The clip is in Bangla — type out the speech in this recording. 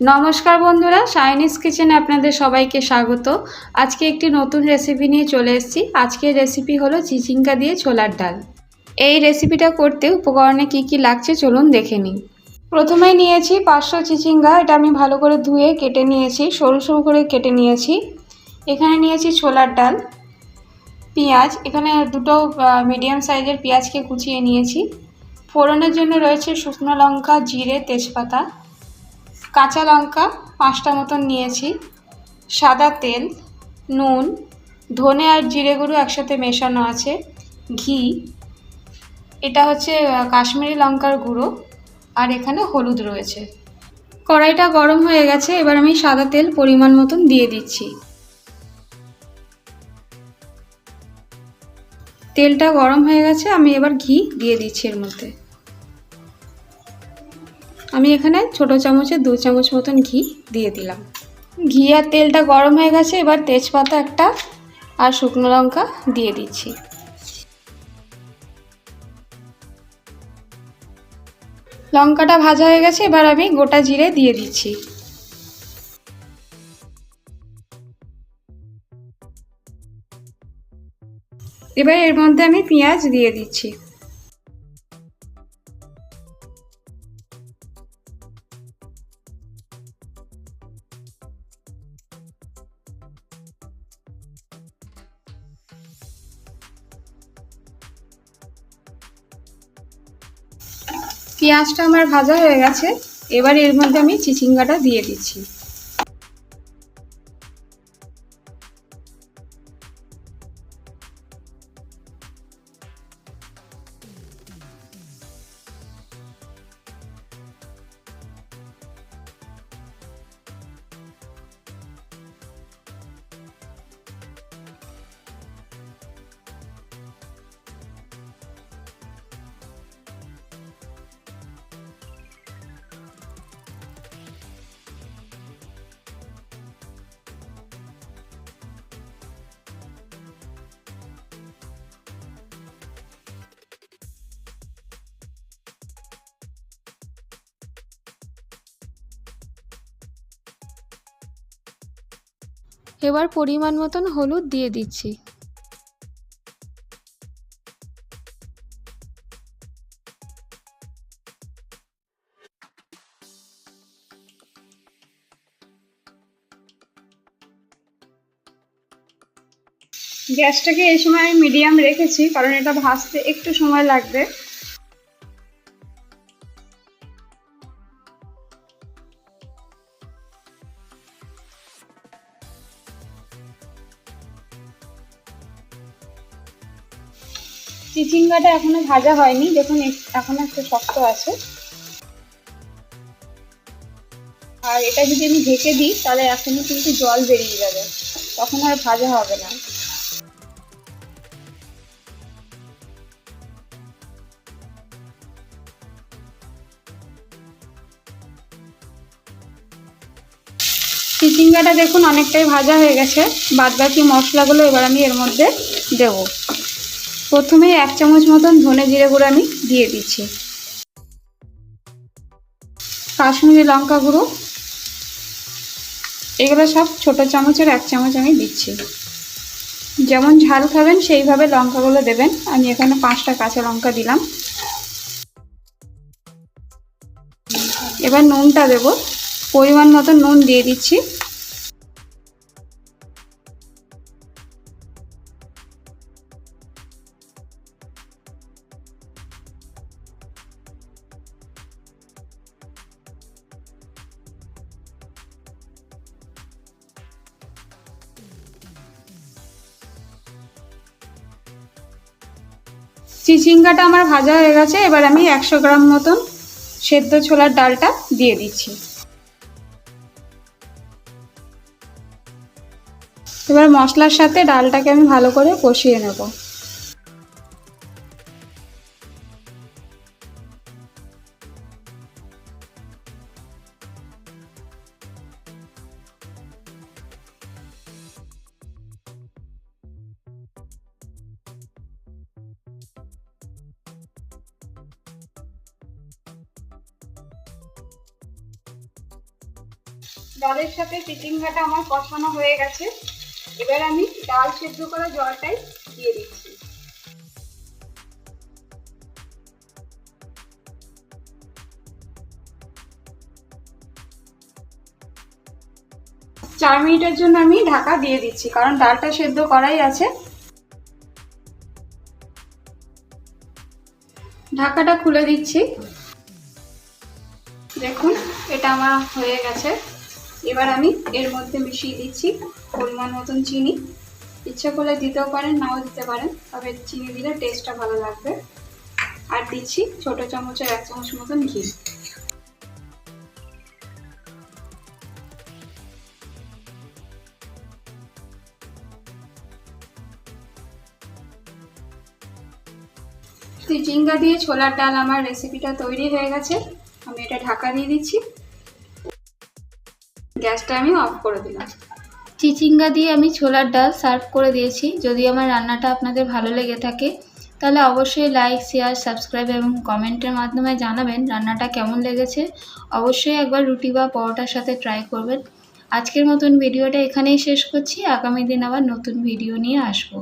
নমস্কার বন্ধুরা সাইনিস কিচেনে আপনাদের সবাইকে স্বাগত। আজকে একটি নতুন রেসিপি নিয়ে চলে এসেছি। আজকের রেসিপি হলো চিচিঙ্গা দিয়ে ছোলার ডাল। এই রেসিপিটা করতে উপকরণে কি কি লাগছে চলুন দেখে নিই। প্রথমেই নিয়েছি পাঁচশো চিচিঙ্গা, এটা আমি ভালো করে ধুয়ে কেটে নিয়েছি, সরু সরু করে কেটে নিয়েছি। এখানে নিয়েছি ছোলার ডাল, পেঁয়াজ, এখানে দুটো মিডিয়াম সাইজের পেঁয়াজকে কুচিয়ে নিয়েছি। ফোড়নের জন্য রয়েছে শুকনো লঙ্কা, জিরে, তেজপাতা। কাঁচা লঙ্কা পাঁচটা মতন নিয়েছি, সাদা তেল, নুন, ধনে আর জিরে গুঁড়ো একসাথে মেশানো আছে, ঘি, এটা হচ্ছে কাশ্মীরি লঙ্কার গুঁড়ো, আর এখানে হলুদ রয়েছে। কড়াইটা গরম হয়ে গেছে, এবার আমি সাদা তেল পরিমাণ মতন দিয়ে দিচ্ছি। তেলটা গরম হয়ে গেছে, আমি এবার ঘি দিয়ে দিচ্ছি এর মধ্যে। আমি এখানে ছোট চামচে দু চামচ মতন ঘি দিয়ে দিলাম। ঘি আর তেলটা গরম হয়ে গেছে, এবার তেজপাতা একটা আর শুকনো লঙ্কা দিয়ে দিচ্ছি। লঙ্কাটা ভাজা হয়ে গেছে, এবার আমি গোটা জিরে দিয়ে দিচ্ছি। এবার এর মধ্যে আমি পেঁয়াজ দিয়ে দিচ্ছি। পেঁয়াজটা আমার ভাজা হয়ে গেছে। এবার এর মধ্যে আমি চিচিঙ্গাটা দিয়ে দিচ্ছি। এবার পরিমাণ মতন হলুদ দিয়ে দিচ্ছি। গ্যাসটাকে এই সময় আমি মিডিয়াম রেখেছি, কারণ এটা ভাজতে একটু সময় লাগবে। চিচিঙ্গাটা এখনও ভাজা হয়নি, দেখুন এখনও একটু শক্ত আছে। আর এটা যদি আমি ঢেকে দিই, তাহলে এখনই কিন্তু জল বেরিয়ে যাবে। তখন আর ভাজা হবে না। চিচিঙ্গাটা দেখুন অনেকটাই ভাজা হয়ে গেছে। বাদ বাকি মশলাগুলো এবার আমি এর মধ্যে দেব। প্রথমে এক চামচ মতন ধনে জিরে গুঁড়ো আমি দিয়ে দিচ্ছি। কাশ্মীরি লঙ্কা গুঁড়ো। এগুলো সব ছোট চামচের এক চামচ আমি দিচ্ছি। যেমন ঝাল খাবেন, সেইভাবে লঙ্কাগুলো দেবেন। আমি এখানে পাঁচটা কাঁচা লঙ্কা দিলাম। এবার নুনটা দেব। পরিমাণ মতো নুন দিয়ে দিচ্ছি। চিচিঙ্গাটা আমার ভাজা হয়ে গেছে, এবার আমি একশো গ্রাম মতন সেদ্ধ ছোলার ডালটা দিয়ে দিচ্ছি। এবার মশলার সাথে ডালটাকে আমি ভালো করে কষিয়ে নেব। ডালের সাথে চিচিঙ্গাটা আমার কষানো হয়ে গেছে। এবার আমি ডাল সেদ্ধ করা জলটাই দিয়ে দিচ্ছি। চার মিনিটের জন্য আমি ঢাকা দিয়ে দিচ্ছি, কারণ ডালটা সেদ্ধ করাই আছে। ঢাকাটা খুলে দিচ্ছি। দেখুন, এটা আমার হয়ে গেছে। এবার আমি এর মধ্যে মিশিয়ে দিচ্ছি পরিমাণ মতন চিনি। ইচ্ছা করলে দিতেও পারেন, নাও দিতে পারেন, তবে চিনি দিলে টেস্টটা ভালো লাগবে। আর দিচ্ছি ছোট চামচের এক চামচ মতন ঘি। চিচিঙ্গা দিয়ে ছোলার ডাল, আমার রেসিপিটা তৈরি হয়ে গেছে। আমি এটা ঢাকা দিয়ে দিচ্ছি। গ্যাসটা আমি অফ করে দিলাম। চিচিঙ্গা দিয়ে আমি ছোলার ডাল সার্ভ করে দিয়েছি। যদি আমার রান্নাটা আপনাদের ভালো লেগে থাকে, তাহলে অবশ্যই লাইক, শেয়ার, সাবস্ক্রাইব এবং কমেন্টের মাধ্যমে জানাবেন রান্নাটা কেমন লেগেছে। অবশ্যই একবার রুটি বা পরোটার সাথে ট্রাই করবেন। আজকের মতন ভিডিওটা এখানেই শেষ করছি। আগামী দিন আবার নতুন ভিডিও নিয়ে আসব।